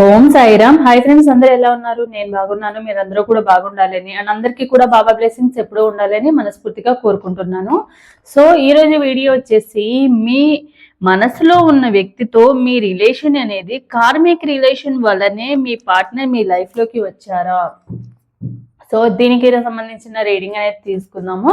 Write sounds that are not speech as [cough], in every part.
ఓం Sairam. Hi friends అందరూ ఎలా ఉన్నారు? నేను బాగున్నాను మీరందరూ కూడా బాగుండాలని అండ్ అందరికీ కూడా బాబా బ్లెస్సింగ్స్ ఎప్పుడూ ఉండాలని మనస్ఫూర్తిగా కోరుకుంటున్నాను. సో ఈ రోజు వీడియో వచ్చేసి మీ మనసులో ఉన్న వ్యక్తితో మీ రిలేషన్ అనేది కార్మిక్ రిలేషన్ వల్లనే మీ పార్ట్నర్ మీ లైఫ్లోకి వచ్చారా? సో దీనికి సంబంధించిన రీడింగ్ అనేది తీసుకుందాము.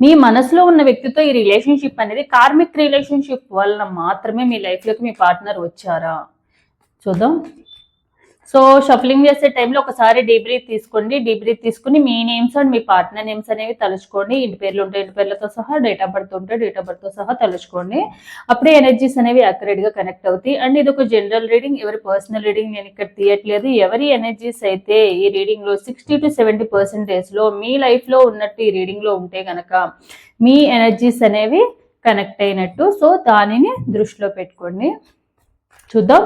మీ మనసులో ఉన్న వ్యక్తితో ఈ రిలేషన్షిప్ అనేది కార్మిక్ రిలేషన్షిప్ వలన మాత్రమే మీ లైఫ్లోకి మీ పార్ట్నర్ వచ్చారా? చూద్దాం. సో షఫలింగ్ చేసే టైంలో ఒకసారి డీబ్రీత్ తీసుకోండి. డీబ్రీత్ తీసుకుని మీ నేమ్స్ అండ్ మీ పార్ట్నర్ నేమ్స్ అనేవి తలుచుకోండి. ఇంటి పేర్లు ఉంటే ఇంటి పేర్లతో సహా డేట్ ఆఫ్ బర్త్ ఉంటే డేట్ ఆఫ్ బర్త్తో సహా తలుచుకోండి. అప్పుడే ఎనర్జీస్ అనేవి accurate గా కనెక్ట్ అవుతాయి. అండ్ ఇది ఒక జనరల్ రీడింగ్ ఎవరి పర్సనల్ రీడింగ్ నేను ఇక్కడ తీయట్లేదు. ఎవరి ఎనర్జీస్ అయితే ఈ రీడింగ్లో సిక్స్టీ టు సెవెంటీ పర్సెంటేజ్లో మీ లైఫ్లో ఉన్నట్టు ఈ రీడింగ్లో ఉంటే గనక మీ ఎనర్జీస్ అనేవి కనెక్ట్ అయినట్టు. సో దానిని దృష్టిలో పెట్టుకోండి. చూద్దాం.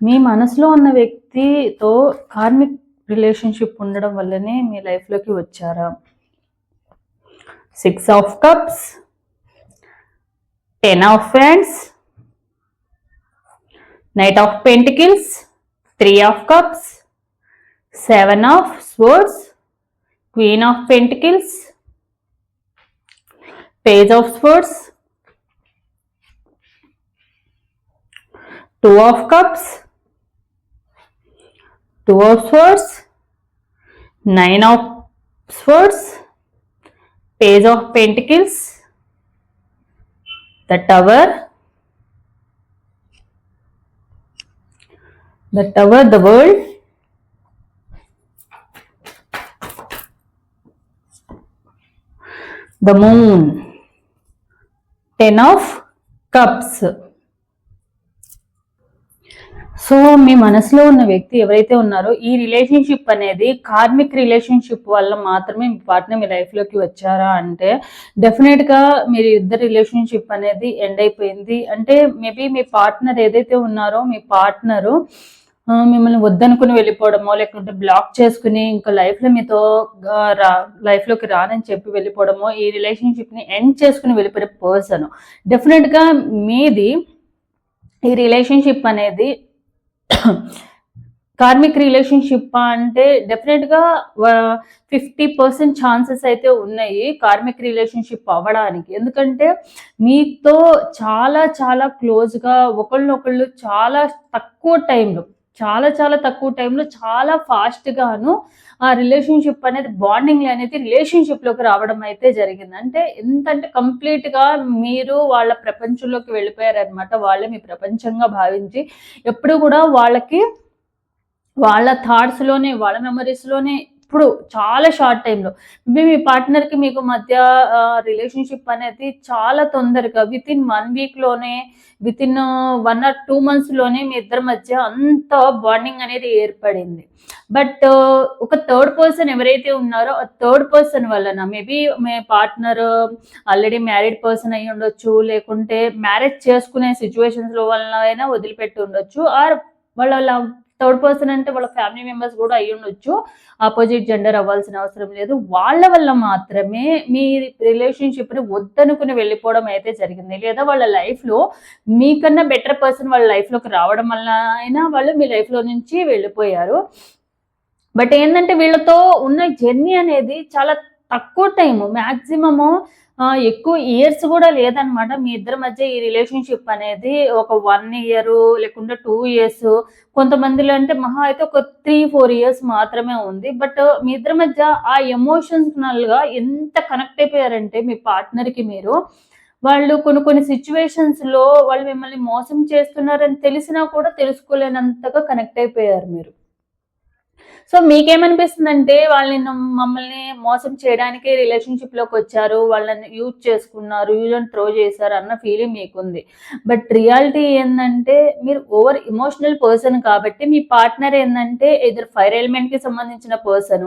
మీ మనసులో ఉన్న వ్యక్తితో కార్మిక్ రిలేషన్షిప్ ఉండడం వల్లనే మీ లైఫ్లోకి వచ్చారా? Six of cups ten of wands knight of pentacles three of cups seven of swords queen of pentacles page of swords two of cups 2 of swords, 9 of swords, page of pentacles, the tower, the tower, the world, the moon, ten of cups. So మీ మనసులో ఉన్న వ్యక్తి ఎవరైతే ఉన్నారో ఈ relationship అనేది karmic relationship వల్ల మాత్రమే మీ partner మీ లైఫ్లోకి వచ్చారా అంటే డెఫినెట్గా మీరు ఇద్దరు రిలేషన్షిప్ అనేది ఎండ్ అయిపోయింది. అంటే మేబీ మీ పార్ట్నర్ ఏదైతే ఉన్నారో మీ పార్ట్నరు మిమ్మల్ని వద్దనుకుని వెళ్ళిపోవడమో లేకుంటే బ్లాక్ చేసుకుని ఇంకా లైఫ్లో మీతో రా లైఫ్లోకి రానని చెప్పి వెళ్ళిపోవడమో ఈ రిలేషన్షిప్ని ఎండ్ చేసుకుని వెళ్ళిపోయే పర్సన్ డెఫినెట్గా మీది ఈ రిలేషన్షిప్ అనేది కార్మిక్ రిలేషన్షిప్ అంటే డెఫినెట్గా ఫిఫ్టీ పర్సెంట్ ఛాన్సెస్ అయితే ఉన్నాయి కార్మిక్ రిలేషన్షిప్ అవ్వడానికి. ఎందుకంటే మీతో చాలా చాలా క్లోజ్గా ఒకళ్ళనొకళ్ళు చాలా తక్కువ టైంలో చాలా చాలా తక్కువ టైంలో చాలా ఫాస్ట్గాను ఆ రిలేషన్షిప్ అనేది బాండింగ్ అనేది రిలేషన్షిప్లోకి రావడం అయితే జరిగింది. అంటే ఎంతంటే అంటే కంప్లీట్గా మీరు వాళ్ళ ప్రపంచంలోకి వెళ్ళిపోయారనమాట వాళ్ళే మీ ప్రపంచంగా భావించి ఎప్పుడు కూడా వాళ్ళకి వాళ్ళ థాట్స్లోనే వాళ్ళ మెమరీస్లోనే ఇప్పుడు చాలా షార్ట్ టైంలో మీ మీ పార్ట్నర్కి కి మీకు మధ్య రిలేషన్షిప్ అనేది చాలా తొందరగా within one వీక్లోనే within within one or two మంత్స్లోనే మీ ఇద్దరి మధ్య అంత బాండింగ్ అనేది ఏర్పడింది. బట్ ఒక థర్డ్ పర్సన్ ఎవరైతే ఉన్నారో ఆ థర్డ్ పర్సన్ వలన మేబీ మీ పార్ట్నర్ ఆల్రెడీ మ్యారీడ్ పర్సన్ అయి ఉండొచ్చు లేకుంటే మ్యారేజ్ చేసుకునే సిచ్యువేషన్స్లో వలన అయినా వదిలిపెట్టి ఉండొచ్చు ఆర్ వాళ్ళ థర్డ్ పర్సన్ అంటే వాళ్ళ ఫ్యామిలీ మెంబర్స్ కూడా అయి ఉండొచ్చు. ఆపోజిట్ జెండర్ అవ్వాల్సిన అవసరం లేదు. వాళ్ళ వల్ల మాత్రమే మీ రిలేషన్షిప్ని వద్దనుకుని వెళ్ళిపోవడం అయితే జరిగింది. లేదా వాళ్ళ లైఫ్లో మీకన్నా బెటర్ పర్సన్ వాళ్ళ లైఫ్లోకి రావడం వల్ల అయినా వాళ్ళు మీ లైఫ్లో నుంచి వెళ్ళిపోయారు. బట్ ఏంటంటే వీళ్ళతో ఉన్న జర్నీ అనేది చాలా తక్కువ టైము. మ్యాక్సిమము ఎక్కువ ఇయర్స్ కూడా లేదనమాట మీ ఇద్దరి మధ్య ఈ రిలేషన్షిప్ అనేది ఒక వన్ ఇయర్ లేకుంటే టూ ఇయర్స్ కొంతమందిలో అంటే మహా అయితే ఒక త్రీ ఫోర్ ఇయర్స్ మాత్రమే ఉంది. బట్ మీ ఇద్దరి మధ్య ఆ ఎమోషనల్గా ఎంత కనెక్ట్ అయిపోయారంటే మీ పార్ట్నర్కి మీరు. వాళ్ళు కొన్ని కొన్ని సిచ్యువేషన్స్లో వాళ్ళు మిమ్మల్ని మోసం చేస్తున్నారని తెలిసినా కూడా తెలుసుకోలేనంతగా కనెక్ట్ అయిపోయారు మీరు. సో మీకేమనిపిస్తుందంటే వాళ్ళని మమ్మల్ని మోసం చేయడానికి రిలేషన్షిప్లోకి వచ్చారు వాళ్ళని యూజ్ చేసుకున్నారు యూజ్ అండ్ త్రో చేశారు అన్న ఫీలింగ్ మీకుంది. బట్ రియాలిటీ ఏంటంటే మీరు ఓవర్ ఎమోషనల్ పర్సన్ కాబట్టి మీ పార్ట్నర్ ఏంటంటే ఇద్దరు ఫైర్ ఎలిమెంట్కి సంబంధించిన పర్సన్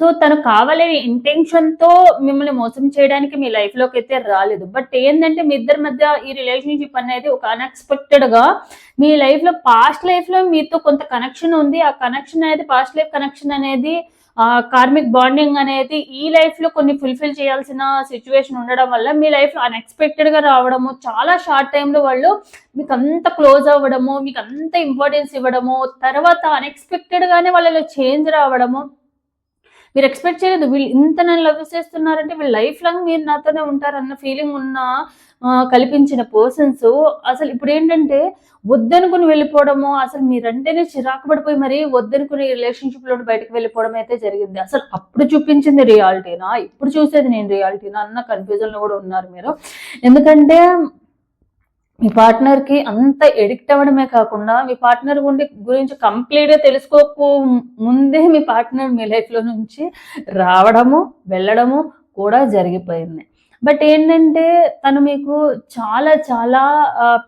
సో తను కావాలనే ఇంటెన్షన్తో మిమ్మల్ని మోసం చేయడానికి మీ లైఫ్లోకి అయితే రాలేదు. బట్ ఏంటంటే మీ ఇద్దరి మధ్య ఈ రిలేషన్షిప్ అనేది ఒక అన్ఎక్స్పెక్టెడ్గా మీ లైఫ్లో పాస్ట్ లైఫ్లో మీతో కొంత కనెక్షన్ ఉంది. ఆ కనెక్షన్ అనేది పాస్ట్ లైఫ్ కనెక్షన్ కనెక్షన్ అనేది కార్మిక్ బాండింగ్ అనేది ఈ లైఫ్లో కొన్ని ఫుల్ఫిల్ చేయాల్సిన సిచ్యువేషన్ ఉండడం వల్ల మీ లైఫ్లో అన్ఎక్స్పెక్టెడ్గా రావడము చాలా షార్ట్ టైంలో వాళ్ళు మీకు అంత క్లోజ్ అవ్వడము మీకు అంత ఇంపార్టెన్స్ ఇవ్వడము తర్వాత అన్ఎక్స్పెక్టెడ్గానే వాళ్ళలో చేంజ్ రావడము మీరు ఎక్స్పెక్ట్ చేయలేదు. వీళ్ళు ఇంత నన్ను లవ్ చేస్తున్నారంటే వీళ్ళు లైఫ్ లాంగ్ మీరు నాతోనే ఉంటారన్న ఫీలింగ్ ఉన్న కల్పించిన పర్సన్స్ అసలు ఇప్పుడు ఏంటంటే వద్దనుకుని వెళ్ళిపోవడము అసలు మీరంటేనే చిరాకు పడిపోయి మరి వద్దనుకుని రిలేషన్షిప్లో బయటకు వెళ్ళిపోవడం అయితే జరిగింది. అసలు అప్పుడు చూపించింది రియాలిటీనా ఇప్పుడు చూసేది నేను రియాలిటీనా అన్న కన్ఫ్యూజన్లో కూడా ఉన్నారు మీరు. ఎందుకంటే మీ పార్ట్నర్కి అంత ఎడిక్ట్ అవ్వడమే కాకుండా మీ పార్ట్నర్ గుండి గురించి కంప్లీట్గా తెలుసుకోక ముందే మీ పార్ట్నర్ మీ లైఫ్లో నుంచి రావడము వెళ్ళడము కూడా జరిగిపోయింది. బట్ ఏంటంటే తను మీకు చాలా చాలా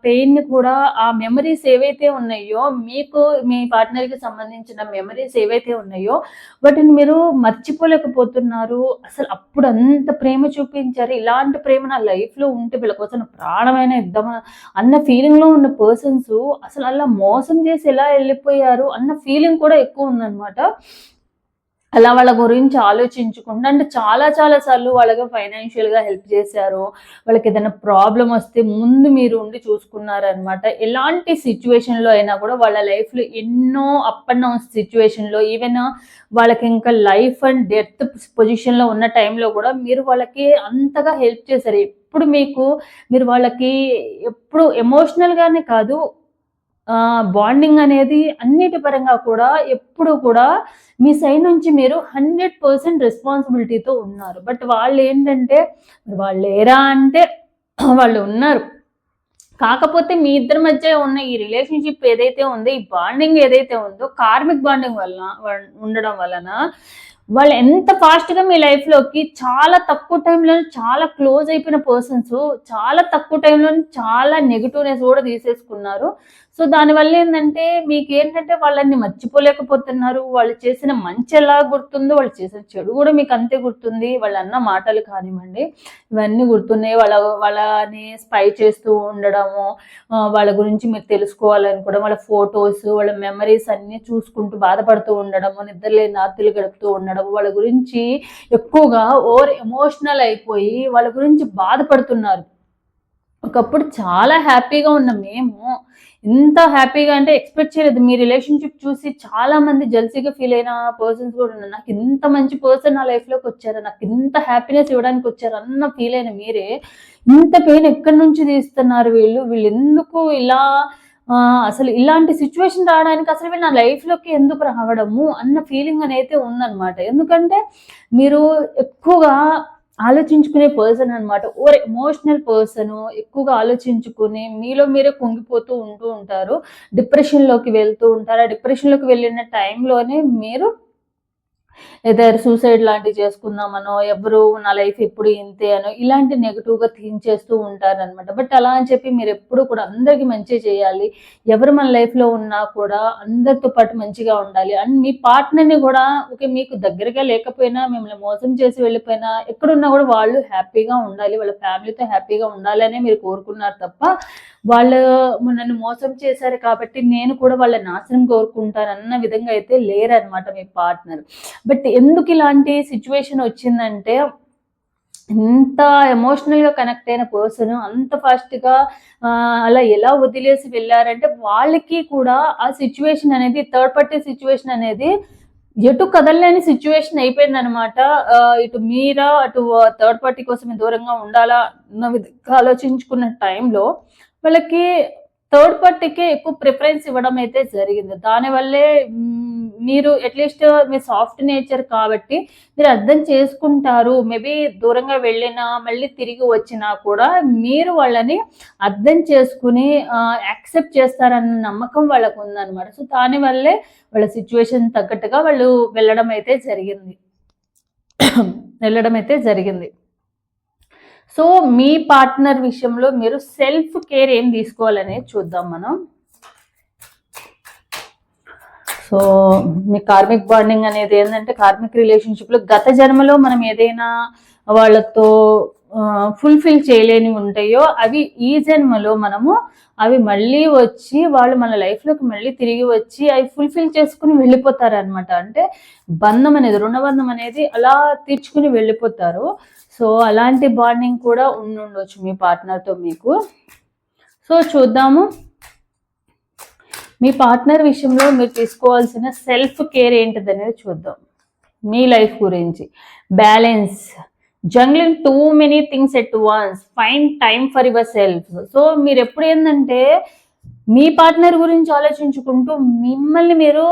పెయిన్ కూడా ఆ మెమరీస్ ఏవైతే ఉన్నాయో మీకు మీ పార్ట్నర్కి సంబంధించిన మెమరీస్ ఏవైతే ఉన్నాయో వాటిని మీరు మర్చిపోలేకపోతున్నారు. అసలు అప్పుడు అంత ప్రేమ చూపించారు. ఇలాంటి ప్రేమ నా లైఫ్లో ఉంటే వీళ్ళ కోసం ప్రాణమైన ఇద్దామా అన్న ఫీలింగ్లో ఉన్న పర్సన్స్ అసలు అలా మోసం చేసి ఎలా వెళ్ళిపోయారు అన్న ఫీలింగ్ కూడా ఎక్కువ ఉందన్నమాట. అలా వాళ్ళ గురించి ఆలోచించకుండా అంటే చాలా చాలా సార్లు వాళ్ళకి ఫైనాన్షియల్గా హెల్ప్ చేశారు. వాళ్ళకి ఏదైనా ప్రాబ్లం వస్తే ముందు మీరు ఉండి చూసుకున్నారనమాట ఎలాంటి సిచ్యువేషన్లో అయినా కూడా వాళ్ళ లైఫ్లో ఎన్నో అప్ అండ్ డౌన్ సిచ్యువేషన్లో ఈవెన్ వాళ్ళకి ఇంకా లైఫ్ అండ్ డెత్ పొజిషన్లో ఉన్న టైంలో కూడా మీరు వాళ్ళకి అంతగా హెల్ప్ చేశారు. ఎప్పుడు మీకు మీరు వాళ్ళకి ఎప్పుడు ఎమోషనల్గానే కాదు బాండింగ్ అనేది అన్నిటి పరంగా కూడా ఎప్పుడు కూడా మీ సైడ్ నుంచి మీరు హండ్రెడ్ పర్సెంట్ రెస్పాన్సిబిలిటీతో ఉన్నారు. బట్ వాళ్ళు ఏంటంటే వాళ్ళు లేరా అంటే [clears throat] వాళ్ళు ఉన్నారు. కాకపోతే మీ ఇద్దరి మధ్య ఉన్న ఈ రిలేషన్షిప్ ఏదైతే ఉందో ఈ బాండింగ్ ఏదైతే ఉందో కార్మిక్ బాండింగ్ వలన ఉండడం వలన వాళ్ళు ఎంత ఫాస్ట్గా మీ లైఫ్లోకి చాలా తక్కువ టైంలో చాలా క్లోజ్ అయిపోయిన పర్సన్స్ చాలా తక్కువ టైంలో చాలా నెగిటివ్నెస్ కూడా తీసేసుకున్నారు. సో దానివల్ల ఏంటంటే మీకు ఏంటంటే వాళ్ళని మర్చిపోలేకపోతున్నారు వాళ్ళు చేసిన మంచి ఎలా గుర్తుందో వాళ్ళు చేసిన చెడు కూడా మీకు అంతే గుర్తుంది వాళ్ళు అన్న మాటలు కానివ్వండి ఇవన్నీ గుర్తున్నాయి. వాళ్ళ వాళ్ళని స్పై చేస్తూ ఉండడము వాళ్ళ గురించి మీరు తెలుసుకోవాలనుకోవడం వాళ్ళ ఫొటోస్ వాళ్ళ మెమరీస్ అన్ని చూసుకుంటూ బాధపడుతూ ఉండడము నిద్రలేని రాత్రులు గడుపుతూ ఉండడం వాళ్ళ గురించి ఎక్కువగా ఓవర్ ఎమోషనల్ అయిపోయి వాళ్ళ గురించి బాధపడుతున్నారు. ఒకప్పుడు చాలా హ్యాపీగా ఉన్న మేము. ఎంత హ్యాపీగా అంటే ఎక్స్పెక్ట్ చేయలేదు. మీ రిలేషన్షిప్ చూసి చాలా మంది జల్సీగా ఫీల్ అయిన పర్సన్స్ కూడా ఉన్నారు. నాకు ఇంత మంచి పర్సన్ నా లైఫ్లోకి వచ్చారు. నాకు ఇంత హ్యాపీనెస్ ఇవ్వడానికి వచ్చారు అన్న ఫీల్ అయిన మీరే ఇంత పెయిన్ ఎక్కడి నుంచి తీస్తున్నారు వీళ్ళు? వీళ్ళు ఎందుకు ఇలా అసలు ఇలాంటి సిచ్యువేషన్ రావడానికి అసలు వీళ్ళు నా లైఫ్లోకి ఎందుకు రావడము అన్న ఫీలింగ్ అనేది ఉందన్నమాట. ఎందుకంటే మీరు ఎక్కువగా ఆలోచించుకునే పర్సన్ అనమాట ఓవర్ ఎమోషనల్ పర్సన్ ఎక్కువగా ఆలోచించుకుని మీలో మీరే కుంగిపోతూ ఉంటూ ఉంటారు. డిప్రెషన్లోకి వెళ్తూ ఉంటారు. ఆ డిప్రెషన్లోకి వెళ్ళిన టైంలోనే మీరు ఏదైనా సూసైడ్ లాంటివి చేసుకుందామనో ఎవరు నా లైఫ్ ఎప్పుడు ఇంతే అనో ఇలాంటి నెగిటివ్గా థింక్ చేస్తూ ఉంటారనమాట బట్ అలా అని చెప్పి మీరు ఎప్పుడు కూడా అందరికీ మంచి చేయాలి. ఎవరు మన లైఫ్లో ఉన్నా కూడా అందరితో పాటు మంచిగా ఉండాలి. అండ్ మీ పార్ట్నర్ని కూడా ఓకే మీకు దగ్గరగా లేకపోయినా మిమ్మల్ని మోసం చేసి వెళ్ళిపోయినా ఎక్కడున్నా కూడా వాళ్ళు హ్యాపీగా ఉండాలి. వాళ్ళ ఫ్యామిలీతో హ్యాపీగా ఉండాలనే మీరు కోరుకున్నారు తప్ప వాళ్ళు నన్ను మోసం చేశారు కాబట్టి నేను కూడా వాళ్ళ నాశనం కోరుకుంటానన్న విధంగా అయితే లేరనమాట మీ పార్ట్నర్. బట్ ఎందుకు ఇలాంటి సిచ్యువేషన్ వచ్చిందంటే ఎంత ఎమోషనల్గా కనెక్ట్ అయిన పర్సన్ అంత ఫాస్ట్గా అలా ఎలా వదిలేసి వెళ్ళారంటే వాళ్ళకి కూడా ఆ సిచ్యువేషన్ అనేది థర్డ్ పార్టీ సిచ్యువేషన్ అనేది ఎటు కదలలేని సిచ్యువేషన్ అయిపోయింది అనమాట ఇటు మీరా అటు థర్డ్ పార్టీ కోసం దూరంగా ఉండాలా అన్న విధంగా ఆలోచించుకున్న టైంలో వాళ్ళకి థర్డ్ పార్టీకే ఎక్కువ ప్రిఫరెన్స్ ఇవ్వడం అయితే జరిగింది. దానివల్లే మీరు అట్లీస్ట్ మీ సాఫ్ట్ నేచర్ కాబట్టి మీరు అర్థం చేసుకుంటారు. మేబీ దూరంగా వెళ్ళినా మళ్ళీ తిరిగి వచ్చినా కూడా మీరు వాళ్ళని అర్థం చేసుకుని యాక్సెప్ట్ చేస్తారన్న నమ్మకం వాళ్ళకు ఉందన్నమాట. సో దానివల్లే వాళ్ళ సిచ్యువేషన్ తగ్గట్టుగా వాళ్ళు వెళ్ళడం అయితే జరిగింది. [coughs] వెళ్ళడం అయితే జరిగింది. సో మీ పార్ట్నర్ విషయంలో మీరు సెల్ఫ్ కేర్ ఏం తీసుకోవాలనేది చూద్దాం మనం. సో మీ కార్మిక్ బాండింగ్ అనేది ఏంటంటే కార్మిక్ రిలేషన్షిప్లో గత జన్మలో మనం ఏదైనా వాళ్ళతో ఫుల్ఫిల్ చేయలేని ఉంటాయో అవి ఈ జన్మలో మనము అవి మళ్ళీ వచ్చి వాళ్ళు మన లైఫ్లోకి మళ్ళీ తిరిగి వచ్చి అవి ఫుల్ఫిల్ చేసుకుని వెళ్ళిపోతారు అనమాట అంటే బంధం అనేది రుణబంధం అనేది అలా తీర్చుకుని వెళ్ళిపోతారు. సో అలాంటి బాండింగ్ కూడా ఉండుండొచ్చు మీ పార్ట్నర్తో మీకు. సో చూద్దాము. మీ పార్ట్నర్ విషయంలో మీరు తీసుకోవాల్సిన సెల్ఫ్ కేర్ ఏంటిది అనేది చూద్దాం. మీ లైఫ్ గురించి. Balance. Juggling too many things at once. Find time for yourself. So మీరు ఎప్పుడు ఏంటంటే మీ పార్ట్నర్ గురించి ఆలోచించుకుంటూ మిమ్మల్ని మీరు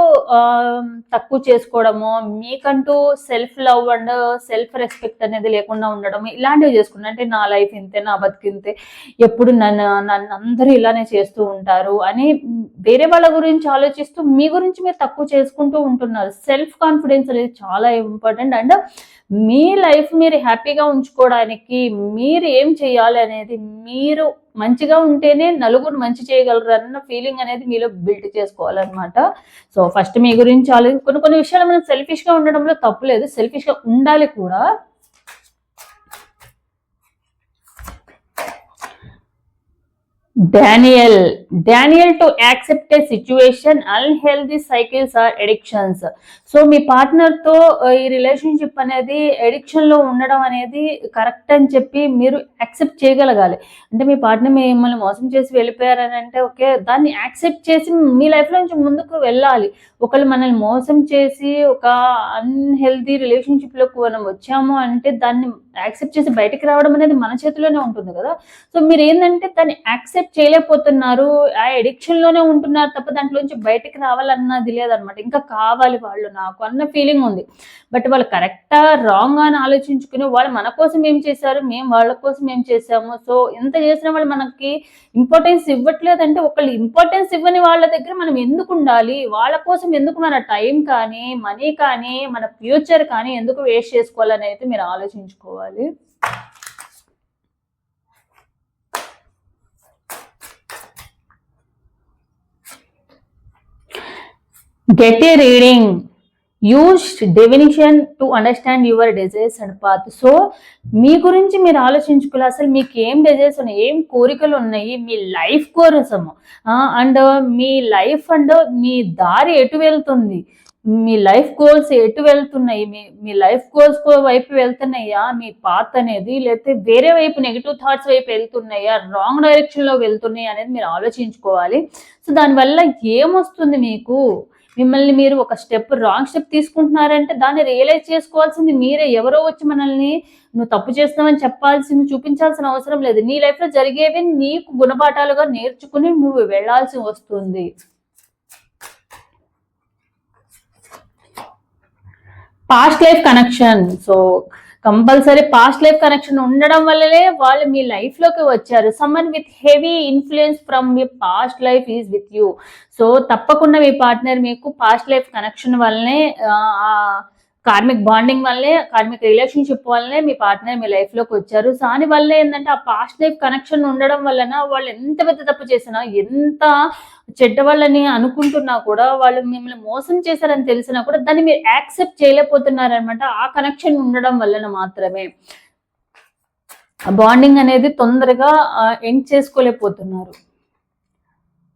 తక్కువ చేసుకోవడము మీకంటూ self love and self respect అనేది లేకుండా ఉండడం ఇలాంటివి చేసుకున్నా అంటే నా లైఫ్ ఇంతే నా బతికింతే ఎప్పుడు నన్ను నన్ను అందరూ ఇలానే చేస్తూ ఉంటారు అని వేరే వాళ్ళ గురించి ఆలోచిస్తూ మీ గురించి మీరు తక్కువ చేసుకుంటూ ఉంటున్నారు. సెల్ఫ్ కాన్ఫిడెన్స్ అనేది చాలా ఇంపార్టెంట్ అండ్ మీ లైఫ్ మీరు హ్యాపీగా ఉంచుకోవడానికి మీరు ఏం చేయాలి అనేది మీరు మంచిగా ఉంటేనే నలుగురు మంచి చేయగలరు అన్న ఫీలింగ్ అనేది మీలో బిల్డ్ చేసుకోవాలన్నమాట. సో ఫస్ట్ మీ గురించి ఆలోచి కొన్ని కొన్ని విషయాలు మనం సెల్ఫిష్గా ఉండడంలో తప్పులేదు. సెల్ఫిష్గా ఉండాలి కూడా. Denial denial to accept a situation unhealthy cycles or addictions so మీ పార్ట్నర్తో ఈ రిలేషన్షిప్ అనేది ఎడిక్షన్లో ఉండడం అనేది కరెక్ట్ అని చెప్పి మీరు యాక్సెప్ట్ చేయగలగాలి. అంటే మీ పార్ట్నర్ మిమ్మల్ని మోసం చేసి వెళ్ళిపోయారని అంటే ఓకే దాన్ని యాక్సెప్ట్ చేసి మీ లైఫ్లో నుంచి ముందుకు వెళ్ళాలి. ఒకళ్ళు మనల్ని మోసం చేసి ఒక అన్హెల్దీ రిలేషన్షిప్లోకి మనం వచ్చాము అంటే దాన్ని యాక్సెప్ట్ చేసి బయటికి రావడం అనేది మన చేతిలోనే ఉంటుంది కదా. సో మీరు ఏంటంటే దాన్ని యాక్సెప్ట్ చేయలేకపోతున్నారు ఆ ఎడిక్షన్లోనే ఉంటున్నారు తప్ప దాంట్లోంచి బయటికి రావాలన్నది లేదనమాట ఇంకా కావాలి వాళ్ళు నాకు అన్న ఫీలింగ్ ఉంది. బట్ వాళ్ళు కరెక్టా రాంగ్ అని ఆలోచించుకుని వాళ్ళు మన కోసం ఏం చేశారు మేము వాళ్ళ కోసం ఏం చేసాము సో ఎంత చేసిన వాళ్ళు మనకి ఇంపార్టెన్స్ ఇవ్వట్లేదంటే ఒకళ్ళు ఇంపార్టెన్స్ ఇవ్వని వాళ్ళ దగ్గర మనం ఎందుకు ఉండాలి? వాళ్ళ కోసం ఎందుకు మన టైం కానీ మనీ కానీ మన ఫ్యూచర్ కానీ ఎందుకు వేస్ట్ చేసుకోవాలని అయితే మీరు ఆలోచించుకోవాలి. Get a reading use definition to understand your desires and path so మీ గురించి మీరు ఆలోచించుకోవాలి. అసలు మీకు ఏం డిజైర్స్ ఉన్నాయి? ఏం కోరికలు ఉన్నాయి? మీ లైఫ్ కోసము. అండ్ మీ లైఫ్ అండ్ మీ దారి ఎటు వెళ్తుంది? మీ లైఫ్ గోల్స్ ఎటు వెళ్తున్నాయి? మీ మీ లైఫ్ గోల్స్ వైపు వెళ్తున్నాయా? మీ పాత్ అనేది లేకపోతే వేరే వైపు నెగిటివ్ థాట్స్ వైపు వెళ్తున్నాయా? రాంగ్ డైరెక్షన్లో వెళ్తున్నాయి అనేది మీరు ఆలోచించుకోవాలి. సో దానివల్ల ఏమొస్తుంది మీకు? మిమ్మల్ని మీరు ఒక స్టెప్ రాంగ్ స్టెప్ తీసుకుంటున్నారంటే దాన్ని రియలైజ్ చేసుకోవాల్సింది మీరే. ఎవరో వచ్చి మనల్ని నువ్వు తప్పు చేస్తున్నావని చెప్పాల్సింది చూపించాల్సిన అవసరం లేదు. నీ లైఫ్లో జరిగేవి నీకు గుణపాఠాలుగా నేర్చుకుని నువ్వు వెళ్ళాల్సి వస్తుంది. Past life connection so compulsory past life connection ఉండడం వల్లనే వాళ్ళు మీ లైఫ్లోకి వచ్చారు. Someone with heavy influence from me past life is with you so తప్పకుండా మీ పార్ట్నర్ మీకు పాస్ట్ లైఫ్ కనెక్షన్ వల్లనే కార్మిక్ బాండింగ్ వల్లే కార్మిక్ రిలేషన్షిప్ వల్లనే మీ పార్ట్నర్ మీ లైఫ్లోకి వచ్చారు. దాని వల్ల ఏంటంటే ఆ పాస్ట్ లైఫ్ కనెక్షన్ ఉండడం వలన వాళ్ళు ఎంత పెద్ద తప్పు చేసినా ఎంత చెడ్డ వాళ్ళని అనుకుంటున్నా కూడా వాళ్ళు మిమ్మల్ని మోసం చేశారని తెలిసినా కూడా దాన్ని మీరు యాక్సెప్ట్ చేయలేకపోతున్నారనమాట ఆ కనెక్షన్ ఉండడం వలన మాత్రమే. బాండింగ్ అనేది తొందరగా end చేసుకోలేకపోతున్నారు.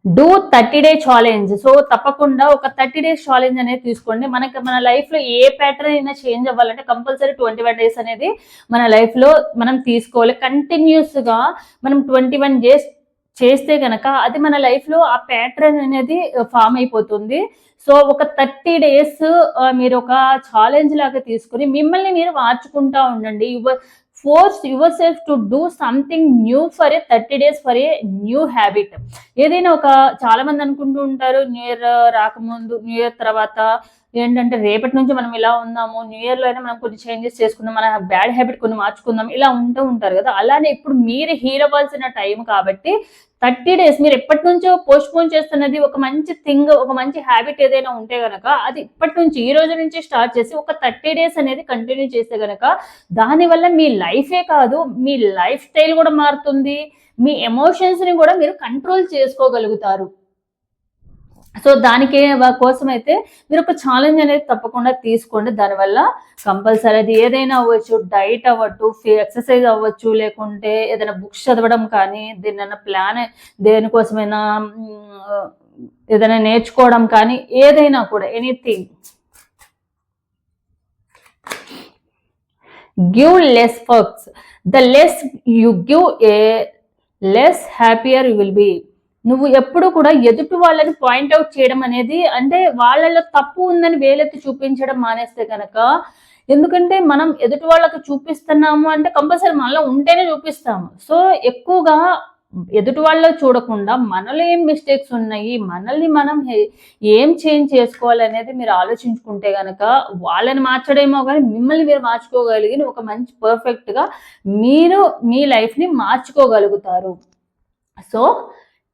Do thirty day challenge so తప్పకుండా ఒక థర్టీ డేస్ ఛాలెంజ్ అనేది తీసుకోండి. మనకి మన లైఫ్లో ఏ ప్యాటర్న్ అయినా చేంజ్ అవ్వాలంటే కంపల్సరీ ట్వంటీ వన్ డేస్ అనేది మన లైఫ్లో మనం తీసుకోవాలి. కంటిన్యూస్గా మనం ట్వంటీ వన్ డేస్ చేస్తే కనుక అది మన లైఫ్లో ఆ ప్యాటర్న్ అనేది uh, ఫామ్ అయిపోతుంది. సో ఒక థర్టీ డేస్ uh, మీరు ఒక ఛాలెంజ్ లాగా తీసుకుని మిమ్మల్ని మీరు మార్చుకుంటా ఉండండి. Force yourself to do something new for a thirty days for a new habit ఏదైనా ఒక చాలా మంది అనుకుంటూ ఉంటారు న్యూ ఇయర్ రాకముందు న్యూ ఇయర్ తర్వాత ఏంటంటే రేపటి నుంచి మనం ఇలా ఉన్నాము న్యూ ఇయర్లో అయినా మనం కొన్ని చేంజెస్ చేసుకుందాం మన బ్యాడ్ హ్యాబిట్ కొన్ని మార్చుకుందాం ఇలా ఉంటూ ఉంటారు కదా. అలానే ఇప్పుడు మీరు హీల్ అవ్వాల్సిన టైం కాబట్టి థర్టీ డేస్ మీరు ఎప్పటి నుంచో పోస్ట్ పోన్ చేస్తున్నది ఒక మంచి థింగ్ ఒక మంచి హ్యాబిట్ ఏదైనా ఉంటే గనక అది ఇప్పటి నుంచి ఈ రోజు నుంచి స్టార్ట్ చేసి ఒక థర్టీ డేస్ అనేది కంటిన్యూ చేస్తే గనక దానివల్ల మీ లైఫే కాదు మీ లైఫ్ స్టైల్ కూడా మారుతుంది మీ ఎమోషన్స్ని కూడా మీరు కంట్రోల్ చేసుకోగలుగుతారు. సో దానికి కోసం అయితే మీరు ఒక ఛాలెంజ్ అనేది తప్పకుండా తీసుకోండి. దానివల్ల కంపల్సరీ అది ఏదైనా అవ్వచ్చు డైట్ అవ్వచ్చు ఎక్సర్సైజ్ అవ్వచ్చు లేకుంటే ఏదైనా బుక్స్ చదవడం కానీ దేనైనా ప్లాన్ దేనికోసమైనా ఏదైనా నేర్చుకోవడం కానీ ఏదైనా కూడా anything give less works the less you give a less happier you will be నువ్వు ఎప్పుడు కూడా ఎదుటి వాళ్ళని పాయింట్ అవుట్ చేయడం అనేది అంటే వాళ్ళలో తప్పు ఉందని వేలెత్తి చూపించడం మానేస్తే కనుక ఎందుకంటే మనం ఎదుటి వాళ్ళకి చూపిస్తున్నాము అంటే కంపల్సరీ మనలో ఉంటేనే చూపిస్తాము. సో ఎక్కువగా ఎదుటి వాళ్ళలో చూడకుండా మనలో ఏం మిస్టేక్స్ ఉన్నాయి మనల్ని మనం ఏం చేంజ్ చేసుకోవాలి అనేది మీరు ఆలోచించుకుంటే గనక వాళ్ళని మార్చడేమో కానీ మిమ్మల్ని మీరు మార్చుకోగలిగిన ఒక మంచి పర్ఫెక్ట్గా మీరు మీ లైఫ్ని మార్చుకోగలుగుతారు. సో